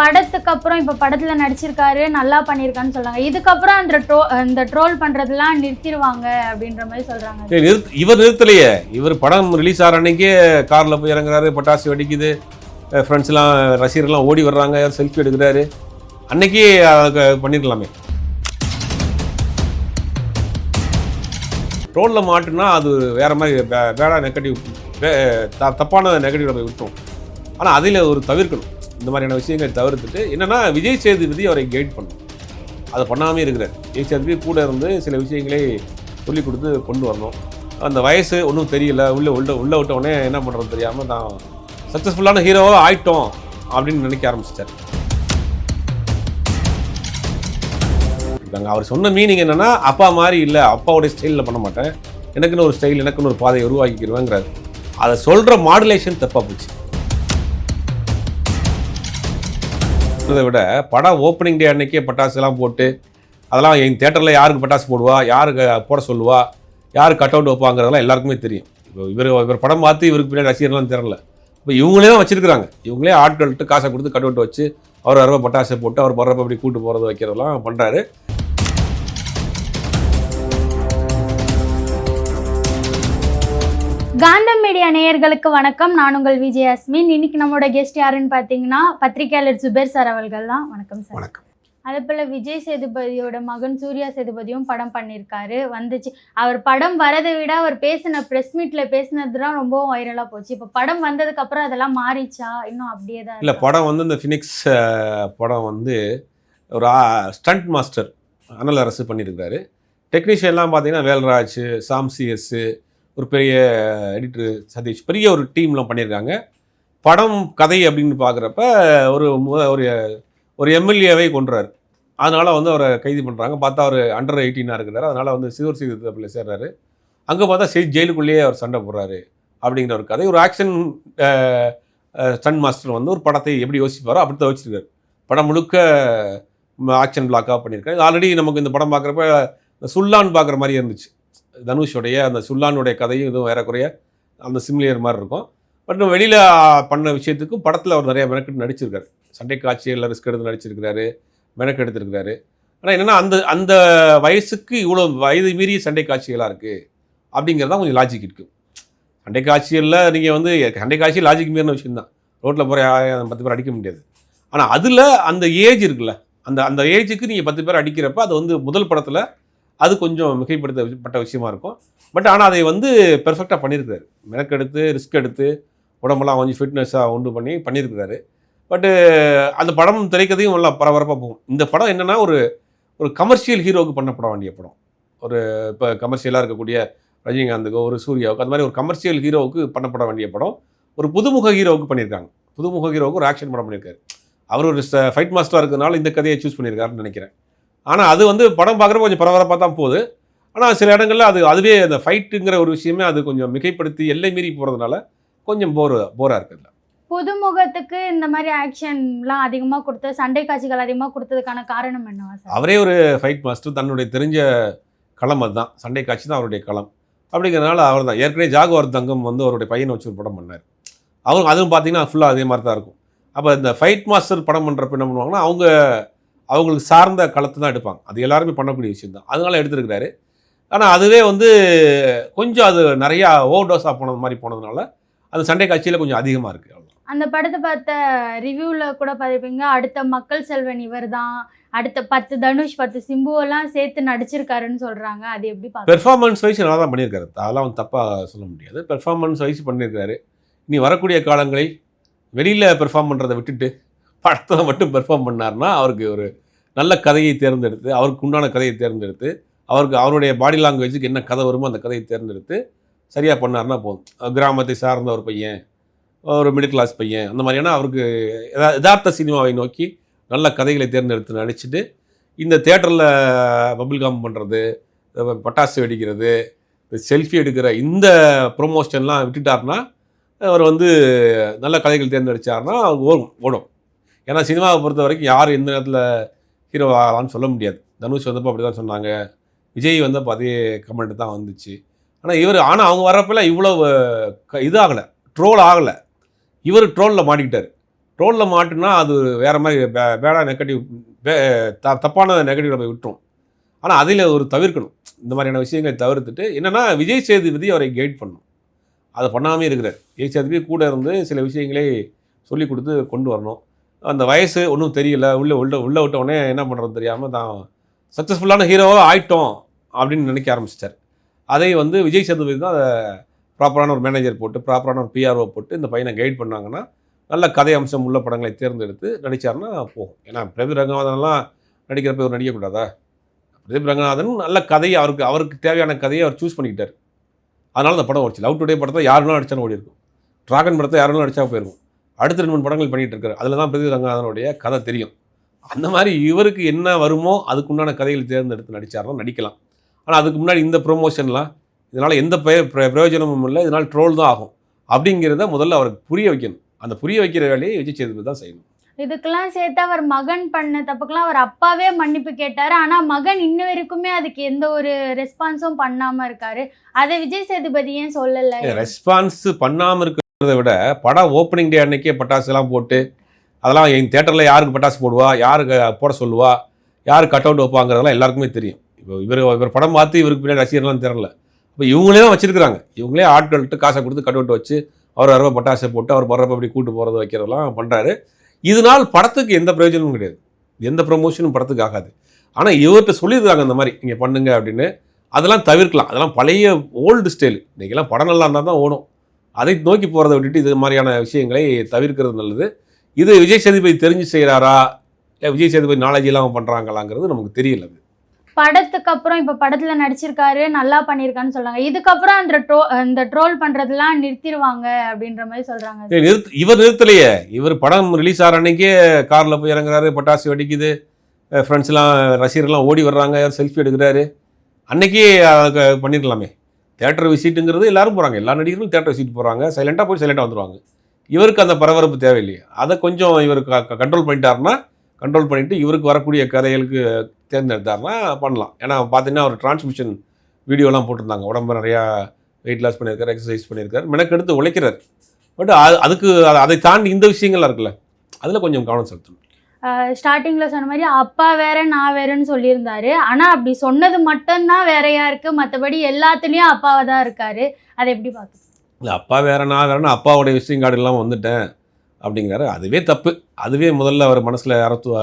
படத்துக்கு அப்புறம் இப்போ படத்தில் நடிச்சிருக்காரு நல்லா பண்ணியிருக்கான்னு சொல்கிறாங்க இதுக்கப்புறம் அந்த ட்ரோ இந்த ட்ரோல் பண்ணுறதுலாம் நிறுத்திடுவாங்க அப்படின்ற மாதிரி சொல்கிறாங்க நிறுத் இவர் நிறுத்தலையே. இவர் படம் ரிலீஸ் ஆகிற அன்னைக்கே காரில் போய் இறங்குறாரு பட்டாசு வெடிக்குது ஃப்ரெண்ட்ஸ்லாம் ரசிகர்லாம் ஓடி வர்றாங்க செல்ஃபி எடுக்கிறாரு. அன்னைக்கு பண்ணிருக்கலாமே. ரோலில் மாட்டுனா அது வேற மாதிரி பேடாக நெகட்டிவ் தப்பான நெகட்டிவ் போய் விட்டோம் ஆனால் அதில் ஒரு தவிர்க்கணும். இந்த மாதிரியான விஷயங்களை தவிர்த்துட்டு என்னென்னா விஜய் சேதுபதி அவரை கைட் பண்ணும் அதை பண்ணாமே இருக்கிறார். விஜய் சேதுபதி கூட இருந்து சில விஷயங்களை சொல்லிக் கொடுத்து கொண்டு வரணும். அந்த வயசு ஒன்றும் தெரியல. உள்ளே உள்ள உள்ளே விட்டவொடனே என்ன பண்ணுறது தெரியாமல் தான் சக்ஸஸ்ஃபுல்லான ஹீரோவாக ஆயிட்டோம் அப்படின்னு நினைக்க ஆரம்பிச்சிட்டார். இருக்காங்க அவர் சொன்ன மீனிங் என்னென்னா அப்பா மாதிரி இல்லை அப்பாவுடைய ஸ்டைலில் பண்ண மாட்டேன். எனக்குன்னு ஒரு ஸ்டைல் எனக்குன்னு ஒரு பாதையை உருவாக்கிக்கிடுவேங்கிறாரு அதை சொல்கிற மாடுலேஷன் தப்பாக போச்சு. அதை விட படம் ஓப்பனிங் டே அன்னைக்கே பட்டாசுலாம் போட்டு அதெல்லாம் எங்கள் தேட்டரில் யாருக்கு பட்டாசு போடுவா யாருக்கு போட சொல்லுவா யார் கட் அவுட் வைப்பாங்கிறதெல்லாம் எல்லாருக்குமே தெரியும். இப்போ இவர் இவர் படம் பார்த்து இவருக்கு பின்னாடி ரசிகர்லாம் தெரில. இப்போ இவங்களே தான் வச்சிருக்கிறாங்க. இவங்களே ஆட்கள்கிட்ட காசை கொடுத்து கட் அவுட் வச்சு அவர் வரப்ப பட்டாசை போட்டு அவர் வர்றப்ப அப்படி கூட்டு போகிறது வைக்கிறதெல்லாம் பண்ணுறாரு காந்தம் மீடியா நேயர்களுக்கு வணக்கம். நான் உங்கள் விஜய் அஸ்மின். இன்னைக்கு நம்மளோட கெஸ்ட் யாருன்னு பார்த்தீங்கன்னா பத்திரிகையாளர் சுபேர் சார் அவர்கள் தான். வணக்கம் சார். வணக்கம். அதே போல் விஜய் சேதுபதியோட மகன் சூர்யா சேதுபதியும் படம் பண்ணியிருக்காரு. வந்துச்சு. அவர் படம் வரதை விட அவர் பேசின ப்ரெஸ் மீட்டில் பேசினது தான் ரொம்ப வைரலாக போச்சு. இப்போ படம் வந்ததுக்கு அப்புறம் அதெல்லாம் மாறிச்சா? இன்னும் அப்படியே தான் இல்லை? படம் வந்து இந்த ஃபினிக்ஸ் படம் வந்து ஒரு ஸ்டண்ட் மாஸ்டர் அனல் அரசு பண்ணியிருக்காரு டெக்னீஷியன்லாம் பார்த்தீங்கன்னா வேல்ராஜ் சாம் சிஎஸ் ஒரு பெரிய எடிட்டர் சதீஷ் பெரிய ஒரு டீம்லாம் பண்ணியிருக்காங்க. படம் கதை அப்படின்னு பார்க்குறப்ப ஒரு ஒரு ஒரு எம்எல்ஏவை கொன்றாரு. அதனால் வந்து அவரை கைது பண்ணுறாங்க பார்த்தா அவர் அண்டர் எயிட்டீனாக இருக்கிறார். அதனால் வந்து சிவர் சீதத்தில் சேர்றாரு. அங்கே பார்த்தா செய் ஜெயிலுக்குள்ளேயே அவர் சண்டை போடுறாரு அப்படிங்கிற ஒரு கதை. ஒரு ஆக்ஷன் ஸ்டன் மாஸ்டர் வந்து ஒரு படத்தை எப்படி யோசிப்பாரோ அப்படி தான் வச்சிருக்காரு படம் முழுக்க ஆக்ஷன் பிளாக்காக பண்ணியிருக்காரு. ஆல்ரெடி நமக்கு இந்த படம் பார்க்குறப்ப சுல்லான்னு பார்க்குற மாதிரி இருந்துச்சு. தனுஷோடைய அந்த சுல்லானுடைய கதையும் இதுவும் வேறக்குறைய அந்த சிம்லியர் மாதிரி இருக்கும். பட் வெளியில் பண்ண விஷயத்துக்கும் படத்தில் அவர் நிறைய மெனக்கெட்டு நடிச்சிருக்காரு. சண்டை காட்சிகளில் ரிஸ்க் எடுத்து நடிச்சிருக்கிறாரு மெனக்கு எடுத்திருக்கிறாரு. ஆனால் என்னென்னா அந்த அந்த வயசுக்கு இவ்வளோ வயது மீறிய சண்டை காட்சிகளாக இருக்குது அப்படிங்கிறது தான் கொஞ்சம் லாஜிக் இருக்குது சண்டை காட்சிகளில் நீங்கள் வந்து சண்டை காட்சி லாஜிக் மீறின விஷயம் தான் ரோட்டில் போகிற பத்து பேர் அடிக்க முடியாது. ஆனால் அதில் அந்த ஏஜ் இருக்குல்ல அந்த அந்த ஏஜுக்கு நீங்கள் பத்து பேர் அடிக்கிறப்ப அது வந்து முதல் படத்தில் அது கொஞ்சம் மிகைப்படுத்தப்பட்ட விஷயமா இருக்கும். பட் ஆனால் அதை வந்து பெர்ஃபெக்டாக பண்ணியிருக்காரு மெனக்கெடுத்து ரிஸ்க் எடுத்து உடம்பெல்லாம் கொஞ்சம் ஃபிட்னஸாக உண்டு பண்ணி பண்ணியிருக்கிறாரு. பட்டு அந்த படம் திரைக்கதையும் நல்லா பரபரப்பாக போகும். இந்த படம் என்னென்னா ஒரு ஒரு கமர்ஷியல் ஹீரோவுக்கு பண்ணப்பட வேண்டிய படம். ஒரு இப்போ கமர்ஷியலாக இருக்கக்கூடிய ரஜினிகாந்துக்கோ ஒரு சூர்யாவுக்கு அந்த மாதிரி ஒரு கமர்ஷியல் ஹீரோவுக்கு பண்ணப்பட வேண்டிய படம். ஒரு புதுமுக ஹீரோவுக்கு பண்ணியிருக்காங்க. புதுமுக ஹீரோவுக்கு ஒரு ஆக்ஷன் படம் பண்ணியிருக்காரு. அவர் ஒரு ஃபைட் மாஸ்டராக இருக்கிறதுனால இந்த கதையை சூஸ் பண்ணியிருக்காருன்னு நினைக்கிறேன். ஆனால் அது வந்து படம் பார்க்குறப்ப கொஞ்சம் பரபரப்பாக தான் போகுது. ஆனால் சில இடங்கள்ல அது அதுவே அந்த ஃபைட்டுங்கிற ஒரு விஷயமே அது கொஞ்சம் மிகைப்படுத்தி எல்லை மீறி போகிறதுனால கொஞ்சம் போர் போராக இருக்குது புதுமுகத்துக்கு இந்த மாதிரி ஆக்ஷன்லாம் அதிகமாக கொடுத்த சண்டை காட்சிகள் அதிகமாக கொடுத்ததுக்கான காரணம் என்னவா சார்? அவரே ஒரு ஃபைட் மாஸ்டர் தன்னுடைய தெரிஞ்ச களம் அதுதான். சண்டை காட்சி தான் அவருடைய களம். அப்படிங்கிறதுனால அவர் தான். ஏற்கனவே ஜாகுவார் தங்கம் வந்து அவருடைய பையனை வச்சு ஒரு படம் பண்ணார். அவங்க அதுவும் பார்த்தீங்கன்னா ஃபுல்லாக அதே மாதிரி தான் இருக்கும். அப்போ இந்த ஃபைட் மாஸ்டர் படம் பண்ணுறப்ப என்ன பண்ணுவாங்கன்னா அவங்க அவங்களுக்கு சார்ந்த களத்தை தான் எடுப்பாங்க. அது எல்லாருமே பண்ணக்கூடிய விஷயம் தான். அதனால எடுத்துருக்கிறாரு. ஆனால் அதுவே வந்து கொஞ்சம் அது நிறையா ஓவர் டோஸாக போனது மாதிரி போனதுனால அந்த சண்டை காட்சியில் கொஞ்சம் அதிகமாக இருக்குது அந்த படத்தை பார்த்த ரிவ்யூவில் கூட பார்த்துருப்பீங்க. அடுத்த மக்கள் செல்வன் இவர் தான். அடுத்த பத்து தனுஷ் பத்து சிம்புவெல்லாம் சேர்த்து நடிச்சிருக்காருன்னு சொல்றாங்க. அது எப்படி பெர்ஃபார்மன்ஸ் வைஸ் நல்லா தான் பண்ணியிருக்காரு. அதெல்லாம் வந்து தப்பாக சொல்ல முடியாது. பெர்ஃபார்மன்ஸ் வைஸ் பண்ணியிருக்காரு. இனி வரக்கூடிய காலங்களில் வெளியில் பெர்ஃபார்ம் பண்ணுறதை விட்டுட்டு படத்தில் மட்டும் பெர்ஃபார்ம் பண்ணார்னா அவருக்கு ஒரு நல்ல கதையை தேர்ந்தெடுத்து அவருக்கு உண்டான கதையை தேர்ந்தெடுத்து அவருக்கு அவருடைய பாடி லாங்குவேஜுக்கு என்ன கதை வருமோ அந்த கதையை தேர்ந்தெடுத்து சரியாக பண்ணார்னா போதும். கிராமத்தை சார்ந்த ஒரு பையன் ஒரு மிடில் கிளாஸ் பையன் அந்த மாதிரியான அவருக்கு யதார்த்த சினிமாவை நோக்கி நல்ல கதைகளை தேர்ந்தெடுத்து நடிச்சுட்டு இந்த தேட்டரில் பபிள்காம் பண்ணுறது பட்டாசு வெடிக்கிறது செல்ஃபி எடுக்கிற இந்த ப்ரொமோஷன்லாம் விட்டுட்டாருன்னா அவர் வந்து நல்ல கதைகள் தேர்ந்தெடுத்தாருன்னா அவர் ஓடும் ஓடும். ஏன்னா சினிமாவை பொறுத்த வரைக்கும் யார் எந்த நேரத்தில் ஹீரோ ஆகலாம்னு சொல்ல முடியாது. தனுஷ் வந்தப்போ அப்படி தான் சொன்னாங்க. விஜய் வந்தப்போ அதே கமெண்ட் தான் வந்துச்சு. ஆனால் இவர் ஆனால் அவங்க வர்றப்பெல்லாம் இவ்வளோ க- ஆகலை. ட்ரோல் ஆகலை. இவர் ட்ரோலில் மாட்டிக்கிட்டார். ட்ரோலில் மாட்டுனா அது வேறு மாதிரி பே- பேடா நெகட்டிவ் த தப்பான நெகட்டிவில் போய் விட்டுரும். ஆனால் அதில் ஒரு தவிர்க்கணும். இந்த மாதிரியான விஷயங்களை தவிர்த்துட்டு என்னென்னா விஜய் சேதுபதி அவரை கைட் பண்ணணும். அதை பண்ணாமே இருக்கிறார். விஜய் சேதுபதி கூட இருந்து சில விஷயங்களை சொல்லி கொடுத்து கொண்டு வரணும். அந்த வயசு ஒன்றும் தெரியல. உள்ள உள்ள உள்ள விட்ட உடனே என்ன பண்ணுறது தெரியாமல் தான் சக்ஸஸ்ஃபுல்லான ஹீரோவாக ஆயிட்டோம் அப்படின்னு நினைக்க ஆரம்பிச்சிட்டார். அதை வந்து விஜய் சேதுபதி தான் அதை ப்ராப்பரான ஒரு மேனேஜர் போட்டு ப்ராப்பரான ஒரு பிஆர்ஓ போட்டு இந்த பையனை கைட் பண்ணாங்கன்னா நல்ல கதை அம்சம் உள்ள படங்களை தேர்ந்தெடுத்து நடிச்சாருன்னா போகும். ஏன்னா பிரதீப் ரங்கநாதன்லாம் நடிக்கிறப்ப ஒரு நடிக்கக்கூடாதா? பிரதீப் ரங்கநாதன் நல்ல கதையை அவருக்கு அவருக்கு தேவையான கதையை அவர் சூஸ் பண்ணிக்கிட்டார். அதனால் அந்த படம் ஓடிச்சு. லவ் டுடே படத்தை யாருனாலும் அடித்தாலும் ஓடி இருக்கும் ட்ராகன் படத்தை யாருனாலும் நடித்தா போயிருக்கும். அடுத்த ரெண்டு மூணு படங்கள் பண்ணிட்டு இருக்காரு அதில் தான் பிரதீப் ரங்கநாதனுடைய கதை தெரியும். அந்த மாதிரி இவருக்கு என்ன வருமோ அதுக்குண்டான கதைகள் தேர்ந்தெடுத்து நடிச்சாருன்னா நடிக்கலாம். ஆனால் அதுக்கு முன்னாடி இந்த ப்ரொமோஷன்லாம் இதனால் எந்த பிரயோஜனமும் இல்லை. இதனால் ட்ரோல் தான் ஆகும். அப்படிங்கிறத முதல்ல அவருக்கு புரிய வைக்கணும். அந்த புரிய வைக்கிற வேலையை விஜய் சேதுபதி தான் செய்யணும். இதுக்கெல்லாம் சேர்த்து அவர் மகன் பண்ண தப்புக்கெல்லாம் அவர் அப்பாவே மன்னிப்பு கேட்டாரு. ஆனா மகன் இன்ன வரைக்குமே அதுக்கு எந்த ஒரு ரெஸ்பான்ஸும் பண்ணாம இருக்காரு. அதை விஜய் சேதுபதி ஏன் சொல்லல? ரெஸ்பான்ஸ் பண்ணாமல் விட படம் ஓப்பனிங் டே அன்னைக்கே பட்டாசுலாம் போட்டு அதெல்லாம் எங்கள் தேட்டரில் யாருக்கு பட்டாசு போடுவா யாருக்கு போட சொல்லுவா யார் கட் அவுட் வைப்பாங்கிறதெல்லாம் எல்லாருக்குமே தெரியும். இப்போ இவர் இவர் படம் பார்த்து இவருக்கு பின்னாடி ரசிகர்லாம் தெரில இப்போ இவங்களே தான் வச்சுருக்காங்க இவங்களே ஆட்கள்கிட்ட காசை கொடுத்து கட் அவுட் வச்சு அவர் வரப்ப பட்டாசை போட்டு அவர் வர்றப்ப அப்படி கூட்டு போகிறது வைக்கிறதெல்லாம் பண்ணுறாரு இதனால் படத்துக்கு எந்த பிரயோஜனமும் கிடையாது. எந்த ப்ரொமோஷனும் படத்துக்கு ஆகாது. ஆனால் இவர்கிட்ட சொல்லியிருக்காங்க இந்த மாதிரி நீங்கள் பண்ணுங்க அப்படின்னு. அதெல்லாம் தவிர்க்கலாம். அதெல்லாம் பழைய ஓல்டு ஸ்டைல் இன்றைக்கெல்லாம் படம் நல்லா இருந்தால் தான் ஓடும். அதை நோக்கி போகிறத விட்டுட்டு இது மாதிரியான விஷயங்களை தவிர்க்கிறது நல்லது. இது விஜய் சேதுபதி தெரிஞ்சு செய்கிறாரா இல்லை விஜய் சேதுபதி நாலேஜ் இல்லாமல் பண்ணுறாங்களாங்கிறது நமக்கு தெரியல. படத்துக்கு அப்புறம் இப்ப படத்துல நடிச்சிருக்காரு நல்லா பண்ணியிருக்கான்னு சொல்றாங்க. இதுக்கப்புறம் அந்த ட்ரோ அந்த ட்ரோல் பண்றதெல்லாம் நிறுத்திடுவாங்க அப்படின்ற மாதிரி சொல்றாங்க. ஏய், நிறுத்து இவர் நிறுத்தலையே. இவர் படம் ரிலீஸ் ஆகிற அன்னைக்கே காரில் போய் இறங்குறாரு பட்டாசு வெடிக்குது ஃப்ரெண்ட்ஸ்லாம் ரசிகர்லாம் ஓடி வர்றாங்க செல்ஃபி எடுக்கிறாரு. அன்னைக்கே பண்ணிருக்கலாமே. தேட்டர் விசிட்டுங்கிறது எல்லாரும் போகிறாங்க எல்லா நடிகர்களும் தேட்டர் விசிட் போகிறாங்க சைலண்ட்டாக போய் சைலண்ட்டாக வந்துடுவாங்க இவருக்கு அந்த பரபரப்பு தேவையில்லையே. அதை கொஞ்சம் இவர் கண்ட்ரோல் பண்ணிட்டாருன்னா கண்ட்ரோல் பண்ணிவிட்டு இவருக்கு வரக்கூடிய கதைகளுக்கு தேர்ந்தெடுத்தாருன்னா பண்ணலாம். ஏன்னா பார்த்தீங்கன்னா அவர் டிரான்ஸ்மிஷன் வீடியோலாம் போட்டிருந்தாங்க. உடம்பு நிறையா வெயிட் லாஸ் பண்ணியிருக்காரு எக்ஸசைஸ் பண்ணியிருக்காரு மெனக்கெடுத்து உழைக்கிறார். பட் அதுக்கு அதை தாண்டி இந்த விஷயங்கள்லாம் இருக்குல்ல அதில் கொஞ்சம் கவனம் செலுத்தணும். ஸ்டார்டிங்கில் சொன்ன மாதிரி அப்பா வேற நான் வேறன்னு சொல்லியிருந்தாரு. ஆனால் அப்படி சொன்னது மட்டும்தான் வேறையா இருக்குது மற்றபடி எல்லாத்துலேயும் அப்பாவை தான் இருக்காரு. அதை எப்படி பாக்குறது இல்லை அப்பா வேற நான் வேறேன்னு அப்பாவோடைய விசிட்டிங் கார்டு இல்லாமல் வந்துட்டேன் அப்படிங்கிறாரு. அதுவே தப்பு. அதுவே முதல்ல அவர் மனசில் அறத்துவ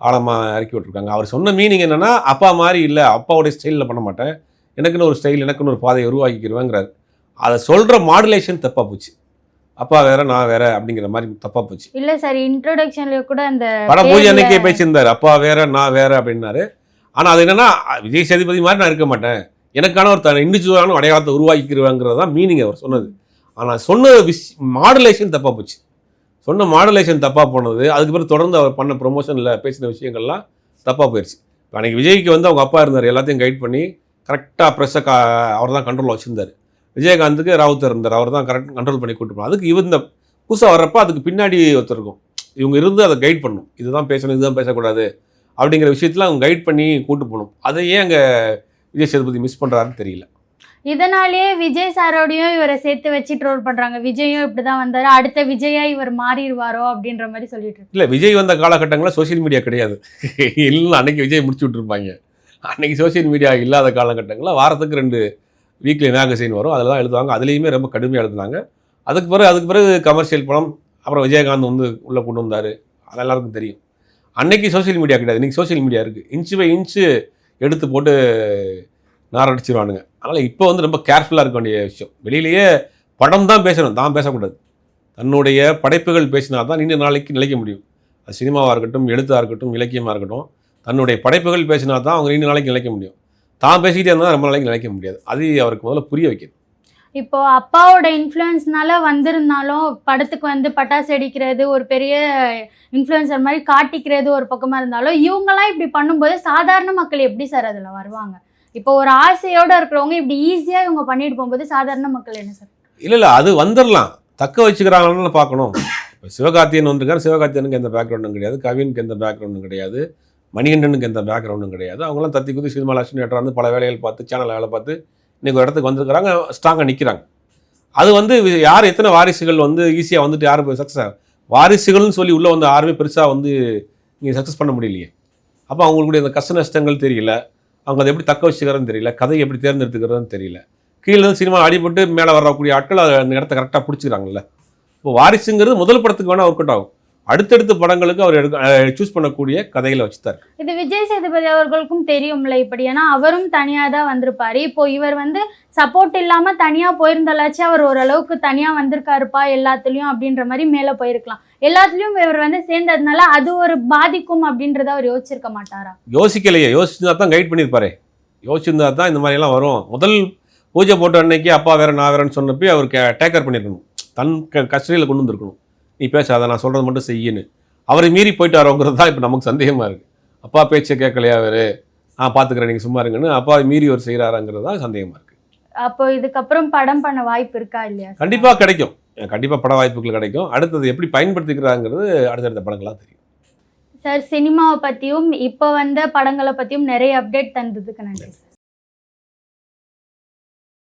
ஆழமாக இறக்கி விட்டுருக்காங்க. அவர் சொன்ன மீனிங் என்னென்னா அப்பா மாதிரி இல்லை அப்பாவுடைய ஸ்டைலில் பண்ண மாட்டேன். எனக்குன்னு ஒரு ஸ்டைல் எனக்குன்னு ஒரு பாதையை உருவாக்கிக்கிடுவேங்கிறாரு அதை சொல்கிற மாடுலேஷன் தப்பாக போச்சு. அப்பா வேற நான் வேற அப்படிங்கிற மாதிரி தப்பாக போச்சு. இல்ல சார் இன்ட்ரோடக்ஷன்ல கூட அந்த பட பூஜை அன்னைக்கே பேசியிருந்தார். அப்பா வேற நான் வேற அப்படின்னாரு. ஆனால் அது என்னன்னா விஜய் சேதுபதி மாதிரி நான் இருக்க மாட்டேன். எனக்கான ஒரு தன் இண்டிவிஜுவலான அடையாளத்தை உருவாக்கிக்கிறவேங்கிறது தான் மீனிங் அவர் சொன்னது. ஆனால் சொன்ன விஷ் மாடுலேஷன் தப்பாக போச்சு. சொன்ன மாடுலேஷன் தப்பாக போனது அதுக்கு பிறகு தொடர்ந்து அவர் பண்ண ப்ரொமோஷனில் பேசின விஷயங்கள்லாம் தப்பாக போயிடுச்சு இப்போ அன்றைக்கி விஜய்க்கு வந்து அவங்க அப்பா இருந்தார் எல்லாத்தையும் கைட் பண்ணி கரெக்டாக ப்ரெஸ்ஸை கா அவர் தான் கண்ட்ரோல் வச்சுருந்தார். விஜயகாந்துக்கு ராவுத்தர் இருந்தார். அவர் தான் கரெக்ட் கண்ட்ரோல் பண்ணி கூட்டு போனார். அதுக்கு இவர் இந்த புதுசாக வர்றப்ப அதுக்கு பின்னாடி ஒருத்தர் இருக்கும். இவங்க இருந்து அதை கைட் பண்ணணும் இதுதான் பேசணும் இதுதான் பேசக்கூடாது அப்படிங்கிற விஷயத்தில் அவங்க கைட் பண்ணி கூட்டு போகணும். அதை ஏன் அங்கே விஜய் சேதுபதி மிஸ் பண்ணுறாருன்னு தெரியல. இதனாலேயே விஜய் சாரோடையும் இவரை சேர்த்து வச்சு ட்ரோல் பண்றாங்க. விஜயும் இப்படிதான் வந்தாரு. அடுத்த விஜயா இவர் மாறிடுவாரோ அப்படின்ற மாதிரி சொல்லிட்டு இல்லை விஜய் வந்த காலகட்டங்களில் சோஷியல் மீடியா கிடையாது. இல்லை அன்னைக்கு விஜய் முடிச்சு விட்டுருப்பாங்க. அன்னைக்கு சோஷியல் மீடியா இல்லாத காலகட்டங்களில் வாரத்துக்கு ரெண்டு வீக்லி மேகசின் வரும். அதில் தான் எழுதுவாங்க. அதுலேயுமே ரொம்ப கடுமையாக எழுதுனாங்க. அதுக்கு பிறகு அதுக்கு பிறகு கமர்ஷியல் படம் அப்புறம் விஜயகாந்த் வந்து உள்ளே கொண்டு வந்தார். அது எல்லாருக்கும் தெரியும். அன்னைக்கு சோஷியல் மீடியா கிடையாது. இன்றைக்கி சோஷியல் மீடியா இருக்குது இன்ச்சு பை இன்ச்சு எடுத்து போட்டு நாரடிச்சிருவானுங்க. அதனால் இப்போ வந்து ரொம்ப கேர்ஃபுல்லாக இருக்க வேண்டிய விஷயம். வெளியிலேயே படம் தான் பேசணும். தான் பேசக்கூடாது. தன்னுடைய படைப்புகள் பேசினா தான் நீண்ட நாளைக்கு நிலைக்க முடியும். அது சினிமாவாக இருக்கட்டும் எழுத்தாக இருக்கட்டும் இலக்கியமாக இருக்கட்டும் தன்னுடைய படைப்புகள் பேசினா தான் அவங்க நீண்ட நாளைக்கு நிலைக்க முடியும். தான் பேசிக்கிட்டே இருந்தால் ரொம்ப நாளைக்கு நிலைக்க முடியாது. அது அவருக்கு முதல்ல புரிய வைக்கணும். இப்போ அப்பாவோட இன்ஃப்ளூயன்ஸ்னால வந்திருந்தாலும் படத்துக்கு வந்து பட்டாசு அடிக்கிறது ஒரு பெரிய இன்ஃப்ளூயன்சர் மாதிரி காட்டிக்கிறது ஒரு பக்கமா இருந்தாலும் இவங்கெல்லாம் இப்படி பண்ணும்போது சாதாரண மக்கள் எப்படி சார் அதுல வருவாங்க? இப்போ ஒரு ஆசையோட இருக்கிறவங்க இப்படி ஈஸியா இவங்க பண்ணிட்டு போகும்போது சாதாரண மக்கள் என்ன சார் இல்லை இல்லை அது வந்துடலாம் தக்க வச்சுக்கிறாங்கன்னு பார்க்கணும். இப்போ சிவகார்த்தியன் வந்திருக்காரு. சிவகார்த்தியனுக்கு எந்த பேக்ரவுண்டும் கிடையாது. கவினுக்கு எந்த பேக்ரவுண்டும் கிடையாது. மணிகண்டனுக்கு எந்த பேக்ரவுண்டும் கிடையாது. அவங்களாம் தத்தி குதி சினிமா லட்சுமி வந்து பல வேலைகள் பார்த்து சேனல் வேலை பார்த்து இன்னைக்கு ஒரு இடத்துக்கு வந்திருக்கிறாங்க ஸ்ட்ராங்காக நிற்கிறாங்க அது வந்து யார் எத்தனை வாரிசுகள் வந்து ஈஸியாக வந்துட்டு யார் சக்ஸஸ் வாரிசுகள்னு சொல்லி உள்ளே வந்து யாருமே பெருசாக வந்து நீங்கள் சக்ஸஸ் பண்ண முடியலையே. அப்போ அவங்களுடைய அந்த கஷ்ட நஷ்டங்கள் தெரியல. அவங்க அதை எப்படி தக்க வச்சுக்கிறதுன்னு தெரியல. கதையை எப்படி தேர்ந்தெடுத்துக்கிறதுன்னு தெரியல. கீழே இருந்து சினிமா அடிபட்டு மேலே வரக்கூடிய ஆட்கள் அதை அந்த இடத்த கரெக்டாக பிடிச்சிக்கிறாங்கல்ல. இப்போ வாரிசுங்கிறது முதல் படத்துக்கு வேணால் ஒர்க் அவுட் ஆகும். அடுத்தடுத்த படங்களுக்கு அவர் எடுக்க சூஸ் பண்ணக்கூடிய கதைகளை வச்சுத்தார் இது விஜய் சேதுபதி அவர்களுக்கும் தெரியும்ல இப்படி. ஏன்னா அவரும் தனியா தான் வந்திருப்பாரு. இப்போ இவர் வந்து சப்போர்ட் இல்லாம தனியா போயிருந்தாலாச்சும் அவர் ஓரளவுக்கு தனியா வந்திருக்காருப்பா எல்லாத்துலயும் அப்படின்ற மாதிரி மேல போயிருக்கலாம். எல்லாத்துலயும் இவர் வந்து சேர்ந்ததுனால அது ஒரு பாதிக்கும் அப்படின்றத அவர் யோசிச்சிருக்க மாட்டாரா? யோசிக்கலையே. யோசிச்சிருந்தா தான் கைட் பண்ணியிருப்பாரு. யோசிச்சிருந்தா தான் இந்த மாதிரியெல்லாம் வரும். முதல் பூஜை போட்ட அன்னைக்கு அப்பா வேற நான் வேறன்னு சொன்னப்போ அவர் டேக்கர் பண்ணியிருக்கணும். தன் க கஸ்டடியில் கொண்டு வந்திருக்கணும். நீ பேசாத நான் சொல்கிறது மட்டும் செய்யன்னு. அவரை மீறி போயிட்டு வரோங்கிறது தான் இப்போ நமக்கு சந்தேகமாக இருக்குது அப்பா பேச்சை கேட்கலையா அவர்? நான் பார்த்துக்கிறேன் நீங்கள் சும்மா இருங்கன்னு அப்பா மீறி அவர் செய்கிறாராங்கிறது தான் சந்தேகமாக இருக்குது அப்போ இதுக்கப்புறம் படம் பண்ண வாய்ப்பு இருக்கா இல்லையா? கண்டிப்பாக கிடைக்கும். கண்டிப்பாக பட வாய்ப்புகள் கிடைக்கும். அடுத்தது எப்படி பயன்படுத்திக்கிறாங்கிறது அடுத்தடுத்த படங்களாக தெரியும். சார் சினிமாவை பத்தியும் இப்போ வந்த படங்களை பத்தியும் நிறைய அப்டேட் தந்ததுக்கு நன்றி சார்.